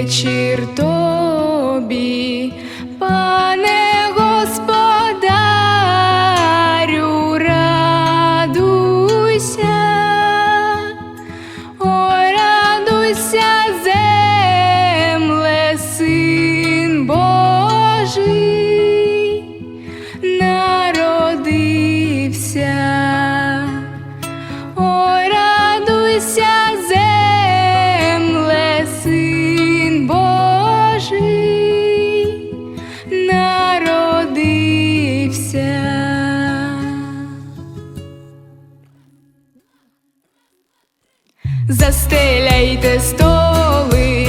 Вечір то. застеляйте столи.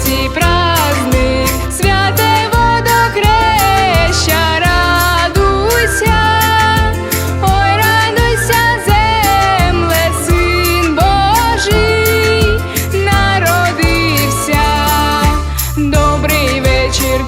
святі праздник, святе водохреща, радуйся, ой, радуйся, земле, син Божий, народився, добрий вечір.